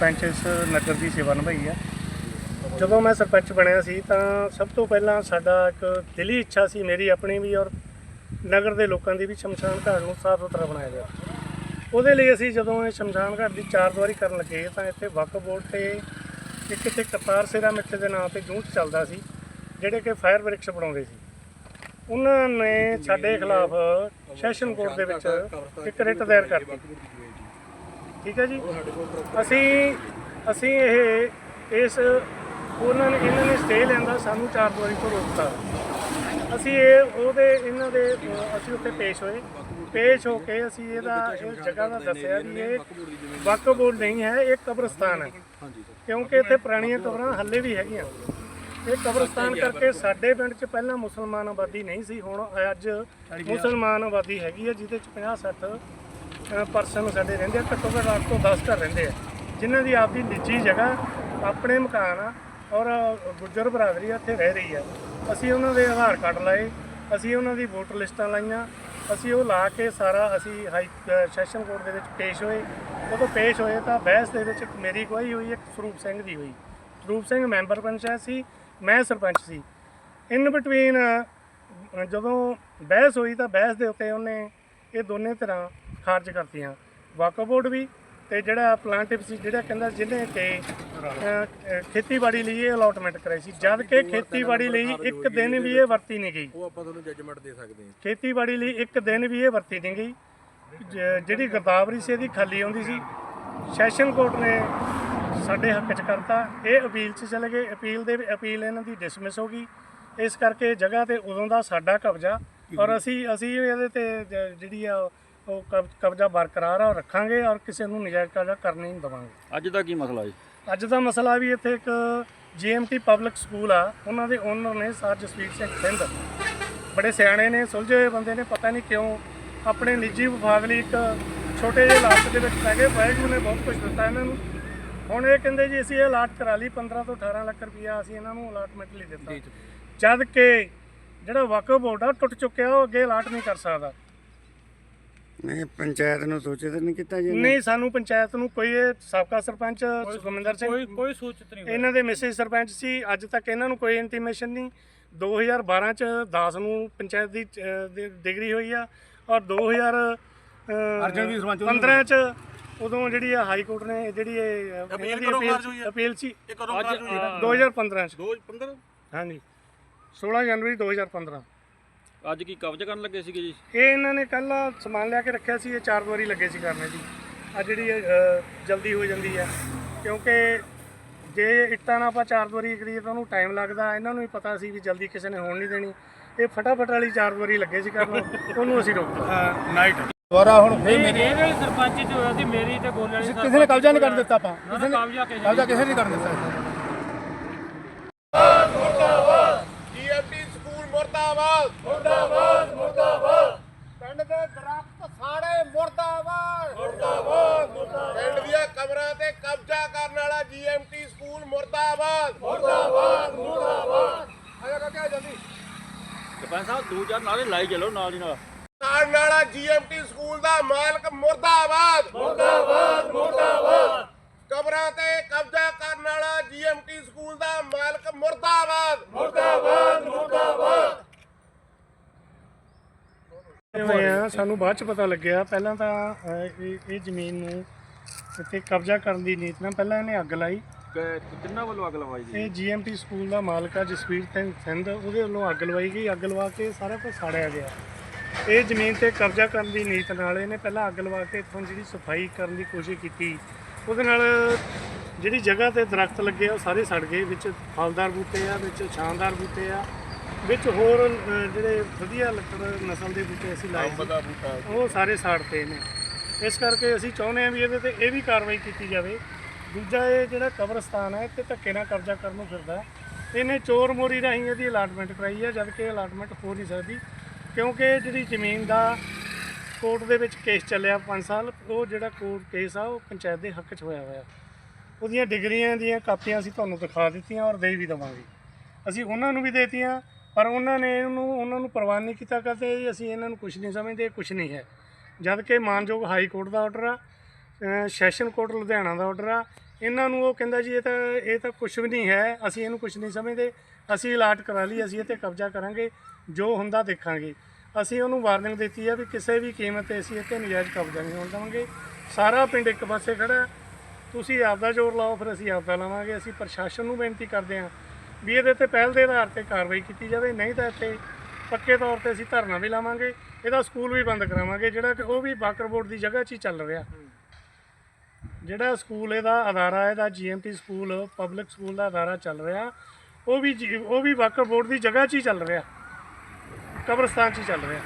ਸਰਪੰਚ ਇਸ ਨਗਰ ਦੀ ਸੇਵਾ ਨਿਭਾਈ ਆ। ਜਦੋਂ ਮੈਂ ਸਰਪੰਚ ਬਣਿਆ ਸੀ ਤਾਂ ਸਭ ਤੋਂ ਪਹਿਲਾਂ ਸਾਡਾ ਇੱਕ ਦਿਲੀ ਇੱਛਾ ਸੀ ਮੇਰੀ ਆਪਣੀ ਵੀ ਔਰ ਨਗਰ ਦੇ ਲੋਕਾਂ ਦੀ ਵੀ ਸ਼ਮਸ਼ਾਨ ਘਾਟ ਨੂੰ ਸਾਫ਼ ਸੁਥਰਾ ਬਣਾਇਆ ਜਾਵੇ। ਉਹਦੇ ਲਈ ਅਸੀਂ ਜਦੋਂ ਇਹ ਸ਼ਮਸ਼ਾਨ ਘਾਟ ਦੀ ਚਾਰ ਦੀਵਾਰੀ ਕਰਨ ਲੱਗੇ ਤਾਂ ਇੱਥੇ ਵਕਫ ਬੋਰਡ ਤੇ ਇੱਕ ਇੱਥੇ ਕਰਤਾਰ ਸੇਰਾ ਮਿੱਠੇ ਦੇ ਨਾਂ ਤੇ ਜੂਝ ਚੱਲਦਾ ਸੀ ਜਿਹੜੇ ਕਿ ਫਾਇਰ ਬ੍ਰਿਕਸ ਬਣਾਉਂਦੇ ਸੀ। ਉਹਨਾਂ ਨੇ ਸਾਡੇ ਖਿਲਾਫ ਸੈਸ਼ਨ ਕੋਰਟ ਦੇ ਵਿੱਚ ਇੱਕ ਰਿਟ ਦਾਇਰ ਕਰਤੀ ਠੀਕ ਹੈ ਜੀ? ਅਸੀਂ ਅਸੀਂ ਇਹ, ਇਸ, ਉਹਨਾਂ ਨੇ, ਇਹਨਾਂ ਨੇ ਸਟੇ ਲੈਂਦਾ, ਸਾਨੂੰ ਚਾਰ ਦੀਵਾਰੀ ਤੋਂ ਰੋਕਤਾ। ਅਸੀਂ ਇਹ, ਉਹਦੇ, ਇਹਨਾਂ ਦੇ ਅਸੀਂ ਉੱਥੇ ਪੇਸ਼ ਹੋਏ। ਪੇਸ਼ ਹੋ ਕੇ ਅਸੀਂ ਇਹਦਾ ਇਹ ਜਗ੍ਹਾ ਦਾ ਦੱਸਿਆ ਵੀ ਇਹ ਵਕਫ ਬੋਰਡ ਨਹੀਂ ਹੈ, ਇਹ ਕਬਰਸਤਾਨ ਹੈ। ਕਿਉਂਕਿ ਇੱਥੇ ਪੁਰਾਣੀਆਂ ਕਬਰਾਂ ਹੱਲੇ ਵੀ ਹੈਗੀਆਂ। ਇਹ ਕਬਰਸਤਾਨ ਕਰਕੇ ਸਾਡੇ ਪਿੰਡ 'ਚ ਪਹਿਲਾਂ ਮੁਸਲਮਾਨ ਆਬਾਦੀ ਨਹੀਂ ਸੀ, ਹੁਣ ਅੱਜ ਮੁਸਲਮਾਨ ਆਬਾਦੀ ਹੈਗੀ ਹੈ, ਜਿਹਦੇ 'ਚ 50 60 ਪਰਸਨ ਸਾਡੇ ਰਹਿੰਦੇ ਆ, ਘੱਟੋ ਘੱਟ 8 ਤੋਂ 10 ਘਰ ਰਹਿੰਦੇ ਆ। ਜਿਨ੍ਹਾਂ ਦੀ ਆਪਦੀ ਨਿੱਜੀ ਜਗ੍ਹਾ, ਆਪਣੇ ਮਕਾਨ ਆ ਔਰ ਗੁੱਜਰ ਬਰਾਦਰੀ ਇੱਥੇ ਰਹਿ ਰਹੀ ਆ। ਅਸੀਂ ਉਹਨਾਂ ਦੇ ਆਧਾਰ ਕਾਰਡ ਲਾਏ, ਅਸੀਂ ਉਹਨਾਂ ਦੀ ਵੋਟਰ ਲਿਸਟਾਂ ਲਾਈਆਂ, ਅਸੀਂ ਉਹ ਲਾ ਕੇ ਸਾਰਾ ਅਸੀਂ ਹਾਈ ਸੈਸ਼ਨ ਕੋਰਟ ਦੇ ਵਿੱਚ ਪੇਸ਼ ਹੋਏ। ਉਦੋਂ ਪੇਸ਼ ਹੋਏ ਤਾਂ ਬਹਿਸ ਦੇ ਵਿੱਚ ਇੱਕ ਮੇਰੀ ਗਵਾਹੀ ਹੋਈ, ਇੱਕ ਸਰੂਪ ਸਿੰਘ ਦੀ ਹੋਈ। ਸਰੂਪ ਸਿੰਘ ਮੈਂਬਰ ਪੰਚਾਇਤ ਸੀ, ਮੈਂ ਸਰਪੰਚ ਸੀ। ਇਨ ਬਿਟਵੀਨ ਜਦੋਂ ਬਹਿਸ ਹੋਈ ਤਾਂ ਬਹਿਸ ਦੇ ਉੱਤੇ ਉਹਨੇ ਇਹ ਦੋਨੇ ਤਰ੍ਹਾਂ ਖਾਰਜ ਕਰਤੀਆਂ ਵਾਕਫ ਬੋਰਡ ਵੀ ਤੇ ਜਿਹੜਾ ਪਲਾਂਟਿਵ ਸੀ ਜਿਹੜਾ ਕਹਿੰਦਾ ਜਿਹਨੇ ਕਿ ਅ, ਖੇਤੀਬਾੜੀ ਲਈ ਇਹ ਅਲਾਟਮੈਂਟ ਕਰਾਈ ਸੀ। ਜਦ ਕਿ ਖੇਤੀਬਾੜੀ ਲਈ ਇੱਕ ਦਿਨ ਵੀ ਇਹ ਵਰਤੀ ਨਹੀਂ ਗਈ। ਉਹ ਆਪਾਂ ਤੁਹਾਨੂੰ ਜੱਜਮੈਂਟ ਦੇ ਸਕਦੇ ਹਾਂ। ਖੇਤੀਬਾੜੀ ਲਈ ਇੱਕ ਦਿਨ ਵੀ ਇਹ ਵਰਤੀ ਨਹੀਂ ਗਈ। ਜ- ਜਿਹੜੀ ਗਰਦਾਵਰੀ ਸੀ ਇਹਦੀ ਖਾਲੀ ਆਉਂਦੀ ਸੀ। ਸੈਸ਼ਨ ਕੋਰਟ ਨੇ ਸਾਡੇ ਹੱਕ 'ਚ ਕਰਤਾ। ਇਹ ਅਪੀਲ 'ਚ ਚਲੇ ਗਏ। ਅਪੀਲ ਦੇ ਅਪੀਲ ਇਹਨਾਂ ਦੀ ਡਿਸਮਿਸ ਹੋ ਗਈ। ਇਸ ਕਰਕੇ ਜਗ੍ਹਾ ਤੇ ਉਦੋਂ ਦਾ ਸਾਡਾ ਕਬਜ਼ਾ ਔਰ ਅਸੀਂ ਅਸੀਂ ਇਹਦੇ ਤੇ ਜ- ਜਿਹੜੀ ਆ ਉਹ ਕਬ- ਕਬਜ਼ਾ ਬਰਕਰਾਰ ਆ ਉਹ ਰੱਖਾਂਗੇ ਔਰ ਕਿਸੇ ਨੂੰ ਨਜਾਇਜ਼ ਕਬਜ਼ਾ ਕਰਨ ਨਹੀਂ ਦੇਵਾਂਗੇ। ਅੱਜ ਦਾ ਕੀ ਮਸਲਾ ਜੀ? ਅੱਜ ਦਾ ਮਸਲਾ ਵੀ ਇੱਥੇ ਇੱਕ ਜੀਐਮਟੀ ਪਬਲਿਕ ਸਕੂਲ ਆ ਉਹਨਾਂ ਦੇ ਓਨਰ ਨੇ ਸਰ ਜਸਵੀਰ ਸਿੰਘ ਸਿੰਧ ਬੜੇ ਸਿਆਣੇ ਨੇ ਸੁਲਝੇ ਹੋਏ ਬੰਦੇ ਨੇ ਪਤਾ ਨਹੀਂ ਕਿਉਂ ਆਪਣੇ ਨਿੱਜੀ ਵਿਭਾਗ ਲਈ ਇੱਕ ਛੋਟੇ ਜਿਹੇ ਲਾਟ ਦੇ ਵਿੱਚ ਪੈ ਗਏ ਵਾਹਿਗੁਰੂ ਨੇ ਬਹੁਤ ਕੁਝ ਦਿੱਤਾ ਇਹਨਾਂ ਨੂੰ। ਹੁਣ ਇਹ ਕਹਿੰਦੇ ਜੀ ਅਸੀਂ ਇਹ ਅਲਾਟ ਕਰਾ ਲਈ 15 ਤੋਂ 18 ਲੱਖ ਰੁਪਈਆ ਅਸੀਂ ਇਹਨਾਂ ਨੂੰ ਅਲਾਟਮੈਂਟ ਲਈ ਦਿੱਤਾ। ਜਦ ਕਿ ਜਿਹੜਾ ਵਕਫ ਬੋਰਡ ਆ ਟੁੱਟ ਚੁੱਕਿਆ ਉਹ ਅੱਗੇ ਅਲਾਟ ਨਹੀਂ ਕਰ ਸਕਦਾ। ਨਹੀਂ ਪੰਚਾਇਤ ਨੂੰ ਸੂਚਿਤ ਨਹੀਂ ਕੀਤਾ ਜੀ ਨਹੀਂ ਸਾਨੂੰ ਪੰਚਾਇਤ ਨੂੰ ਕੋਈ ਇਹ ਸਾਬਕਾ ਸਰਪੰਚ ਸੁਖਮਿੰਦਰ ਸਿੰਘ ਕੋਈ ਕੋਈ ਸੂਚਿਤ ਨਹੀਂ ਇਹਨਾਂ ਦੇ ਮੈਸੇਜ ਸਰਪੰਚ ਸੀ ਅੱਜ ਤੱਕ ਇਹਨਾਂ ਨੂੰ ਕੋਈ ਇੰਟੀਮੇਸ਼ਨ ਨਹੀਂ। 2012 ਚ 10 ਨੂੰ ਪੰਚਾਇਤ ਦੀ ਡਿਗਰੀ ਹੋਈ ਆ ਔਰ 2000 ਅਰਜਨਵੀਰ ਸਰਪੰਚ 15 ਚ ਉਦੋਂ ਜਿਹੜੀ ਆ ਹਾਈ ਕੋਰਟ ਨੇ ਜਿਹੜੀ ਇਹ ਅਪੀਲ ਖਾਰਜ ਹੋਈ ਸੀ। ਇਹ ਕਦੋਂ ਅੱਜ, ਕਾਰਜ ਹੋਈ ਹੈ? 2015 ਚ। 2015 ਹਾਂਜੀ। 16 ਜਨਵਰੀ 2015 ਅੱਜ ਕੀ ਕਬਜ਼ਾ ਕਰਨ ਲੱਗੇ ਸੀਗੇ ਜੀ? ਇਹ ਇਹਨਾਂ ਨੇ ਕੱਲ ਸਮਾਨ ਲਿਆ ਕੇ ਰੱਖਿਆ ਸੀ ਇਹ ਚਾਰ ਵਾਰੀ ਲੱਗੇ ਸੀ ਕਰਨੇ ਦੀ ਆ ਜਿਹੜੀ ਇਹ, ਜਲਦੀ ਹੋ ਜਾਂਦੀ ਹੈ। ਕਿਉਂਕਿ ਜੇ ਇੱਟਾਂ ਨਾਲ ਆਪਾਂ ਚਾਰ ਵਾਰੀ ਕਰੀਏ ਤਾਂ ਉਹਨੂੰ ਟਾਈਮ ਲੱਗਦਾ ਇਹਨਾਂ ਨੂੰ ਵੀ ਪਤਾ ਸੀ ਵੀ ਜਲਦੀ ਕਿਸੇ ਨੇ ਹੋਣ ਨਹੀਂ ਦੇਣੀ। ਇਹ ਫਟਾਫਟ ਵਾਲੀ ਚਾਰ ਵਾਰੀ ਲੱਗੇ ਸੀ ਕਰਨ ਉਹਨੂੰ ਅਸੀਂ ਰੋਕਤਾ ਨਾਈਟ ਦੁਬਾਰਾ ਹੁਣ ਫੇਰ ਇਹ ਇਹਦੇ ਸਰਪੰਚ ਚ ਹੋਇਆ ਸੀ ਮੇਰੀ ਤੇ ਗੋਲੇ ਵਾਲੀ ਕਿਸੇ ਨੇ ਕਬਜ਼ਾ ਨਹੀਂ ਕਰ ਦਿੱਤਾ ਆਪਾਂ। ਕਿਸੇ ਨੇ ਕਬਜ਼ਾ ਕਿਸੇ ਨੇ ਕਰ ਦਿੱਤਾ ਜੀਐਮਟੀ ਸਕੂਲ ਮੁਰਦਾਬਾਦ ਮੁਰਦਾਬਾਦ। ਪਿੰਡ ਦੇ ਦਰਖਤ ਸਾੜੇ ਮੁਰਦਾਬਾਦ। ਮੁਰਦਾਬਾਦ ਮੁਰਦਾਬਾਦ। ਪਿੰਡ ਦੀਆਂ ਕਬਰਾਂ ਤੇ ਕਬਜ਼ਾ ਕਰਨ ਵਾਲਾ ਜੀਐਮਟੀ ਸਕੂਲ ਮੁਰਦਾਬਾਦ। ਮੁਰਦਾਬਾਦ ਮੁਰਦਾਬਾਦ। ਆਇਆ ਕਾਕਾ ਜਲਦੀ ਸਰਪੰਚ ਸਾਹਿਬ ਦੋ ਚਾਰ ਨਾਲੇ ਲਾਈ ਚਲੋ ਨਾਲ ਦੀ ਨਾਲ। ਸਾੜਨ ਵਾਲਾ ਜੀਐਮਟੀ ਸਕੂਲ ਦਾ ਮਾਲਕ ਮੁਰਦਾਬਾਦ। ਮੁਰਦਾਬਾਦ ਮੁਰਦਾਬਾਦ। ਕਬਰਾਂ ਤੇ ਕਬਜ਼ਾ ਕਰਨ ਵਾਲਾ ਜੀਐਮਟੀ ਸਕੂਲ ਦਾ ਮਾਲਕ ਮੁਰਦਾਬਾਦ ਮੁਰਦਾਬਾਦ ਮੁਰਦਾਬਾਦ ਹੋਏ ਆ ਸਾਨੂੰ ਬਾਅਦ ਚ ਪਤਾ ਲੱਗਿਆ ਪਹਿਲਾਂ ਤਾਂ ਅਹ, ਇਹ ਇਹ ਜ਼ਮੀਨ ਨੂੰ ਇੱਥੇ ਕਬਜ਼ਾ ਕਰਨ ਦੀ ਨੀਤ ਨਾਲ ਪਹਿਲਾਂ ਇਹਨੇ ਅੱਗ ਲਾਈ। ਕਿੰਨਾ ਵੱਲੋਂ ਅੱਗ ਲਵਾਈ ਜੀ ਇਹ ਜੀਐਮਟੀ ਸਕੂਲ ਦਾ ਮਾਲਕ ਆ ਜਸਵੀਰ ਸਿੰਘ ਸਿੰਧ ਉਹਦੇ ਵੱਲੋਂ ਅੱਗ ਲਵਾਈ ਗਈ। ਅੱਗ ਲਵਾ ਕੇ ਸਾਰਾ ਕੁਝ ਸਾੜਿਆ ਗਿਆ। ਇਹ ਜ਼ਮੀਨ ਤੇ ਕਬਜ਼ਾ ਕਰਨ ਦੀ ਨੀਤ ਨਾਲ ਇਹਨੇ ਪਹਿਲਾਂ ਅੱਗ ਲਵਾ ਕੇ ਇੱਥੋਂ ਜਿਹੜੀ ਸਫ਼ਾਈ ਕਰਨ ਦੀ ਕੋਸ਼ਿਸ਼ ਕੀਤੀ। ਉਹਦੇ ਨਾਲ ਜਿਹੜੀ ਜਗ੍ਹਾ ਤੇ ਦਰਖਤ ਲੱਗੇ ਆ ਉਹ ਸਾਰੇ ਸੜ ਗਏ। ਵਿੱਚ ਫਲਦਾਰ ਬੂਟੇ ਆ ਵਿੱਚ ਛਾਂਦਾਰ ਬੂਟੇ ਆ। ਵਿੱਚ ਹੋਰ ਜਿਹੜੇ ਵਧੀਆ ਲੱਕੜ ਨਸਲ ਦੇ ਬੂਟੇ ਅਸੀਂ ਲਾਏ ਸੀ ਉਹ ਸਾਰੇ ਸਾੜਤੇ ਨੇ। ਇਸ ਕਰਕੇ ਅਸੀਂ ਚਾਹੁੰਦੇ ਹਾਂ ਵੀ ਇਹਦੇ ਤੇ ਇਹ ਵੀ ਕਾਰਵਾਈ ਕੀਤੀ ਜਾਵੇ। ਦੂਜਾ ਇਹ ਜਿਹੜਾ ਕਬਰਸਤਾਨ ਹੈ ਇੱਥੇ ਧੱਕੇ ਨਾਲ ਕਬਜ਼ਾ ਕਰਨ ਨੂੰ ਫਿਰਦਾ ਹੈ। ਇਹਨੇ ਚੋਰ ਮੋਰੀ ਰਾਹੀਂ ਇਹਦੀ ਅਲਾਟਮੈਂਟ ਕਰਾਈ ਹੈ ਜਦ ਕਿ ਅਲਾਟਮੈਂਟ ਹੋ ਨਹੀਂ ਸਕਦੀ। ਕਿਉਂਕਿ ਜਿਹੜੀ ਜ਼ਮੀਨ ਦਾ ਕੋਰਟ ਦੇ ਵਿੱਚ ਕੇਸ ਚੱਲਿਆ 5 ਸਾਲ ਉਹ ਜਿਹੜਾ ਕੋਰਟ ਕੇਸ ਆ ਉਹ ਪੰਚਾਇਤ ਦੇ ਹੱਕ 'ਚ ਹੋਇਆ ਹੋਇਆ। ਉਹਦੀਆਂ ਡਿਗਰੀਆਂ ਦੀਆਂ ਕਾਪੀਆਂ ਅਸੀਂ ਤੁਹਾਨੂੰ ਦਿਖਾ ਦਿੱਤੀਆਂ ਔਰ ਦੇ ਵੀ ਦੇਵਾਂਗੇ। ਅਸੀਂ ਉਹਨਾਂ ਨੂੰ ਵੀ ਦੇਤੀਆਂ ਪਰ ਉਹਨਾਂ ਨੇ ਇਹਨੂੰ, ਉਹਨਾਂ ਨੂੰ ਪ੍ਰਵਾਨ ਨਹੀਂ ਕੀਤਾ ਕਹਿੰਦੇ ਅਸੀਂ ਇਹਨਾਂ ਨੂੰ ਕੁਝ ਨਹੀਂ ਸਮਝਦੇ ਕੁਝ ਨਹੀਂ ਹੈ। ਜਦ ਕਿ ਮਾਨਯੋਗ ਹਾਈ ਕੋਰਟ ਦਾ ਆਰਡਰ ਆ ਸੈਸ਼ਨ ਕੋਰਟ ਲੁਧਿਆਣਾ ਦਾ ਆਰਡਰ ਆ। ਇਹਨਾਂ ਨੂੰ ਉਹ ਕਹਿੰਦਾ ਜੀ, ਇਹ ਤਾਂ ਇਹ ਤਾਂ ਕੁਝ ਵੀ ਨਹੀਂ ਹੈ, ਅਸੀਂ ਇਹਨੂੰ ਕੁਝ ਨਹੀਂ ਸਮਝਦੇ। ਅਸੀਂ ਅਲਾਟ ਕਰਾ ਲਈ, ਅਸੀਂ ਇਹ ਤੇ ਕਬਜ਼ਾ ਕਰਾਂਗੇ, ਜੋ ਹੁੰਦਾ ਦੇਖਾਂਗੇ। ਅਸੀਂ ਉਹਨੂੰ ਵਾਰਨਿੰਗ ਦਿੱਤੀ ਆ ਵੀ ਕਿਸੇ ਵੀ ਕੀਮਤ ਤੇ ਅਸੀਂ ਇੱਥੇ ਨਜਾਇਜ਼ ਕਬਜ਼ਾ ਨਹੀਂ ਹੋਣ ਦੇਵਾਂਗੇ। ਸਾਰਾ ਪਿੰਡ ਇੱਕ ਪਾਸੇ ਖੜਾ, ਤੁਸੀਂ ਆਪਦਾ ਜ਼ੋਰ ਲਾਓ, ਫਿਰ ਅਸੀਂ ਆਪਦਾ ਲਾਵਾਂਗੇ। ਅਸੀਂ ਪ੍ਰਸ਼ਾਸਨ ਨੂੰ ਬੇਨਤੀ ਕਰਦੇ ਹਾਂ ਵੀ ਇਹਦੇ ਤੇ ਪਹਿਲ ਦੇ ਆਧਾਰ ਤੇ ਕਾਰਵਾਈ ਕੀਤੀ ਜਾਵੇ ਨਹੀਂ ਤਾਂ ਇੱਥੇ ਪੱਕੇ ਤੌਰ ਤੇ ਅਸੀਂ ਧਰਨਾ ਵੀ ਲਾਵਾਂਗੇ ਇਹਦਾ ਸਕੂਲ ਵੀ ਬੰਦ ਕਰਾਵਾਂਗੇ ਜਿਹੜਾ ਕਿ ਉਹ ਵੀ ਬਾਕਰ ਬੋਰਡ ਦੀ ਜਗ੍ਹਾ 'ਚ ਹੀ ਚੱਲ ਰਿਹਾ। ਜਿਹੜਾ ਸਕੂਲ ਇਹਦਾ ਅਦਾਰਾ ਇਹਦਾ ਜੀਐਮਟੀ ਸਕੂਲ ਪਬਲਿਕ ਸਕੂਲ ਦਾ ਅਦਾਰਾ ਚੱਲ ਰਿਹਾ ਉਹ ਵੀ ਜੀ- ਉਹ ਵੀ ਬਾਕਰ ਬੋਰਡ ਦੀ ਜਗ੍ਹਾ 'ਚ ਹੀ ਚੱਲ ਰਿਹਾ। ਕਬਰਸਤਾਨ 'ਚ ਹੀ ਚੱਲ ਰਿਹਾ।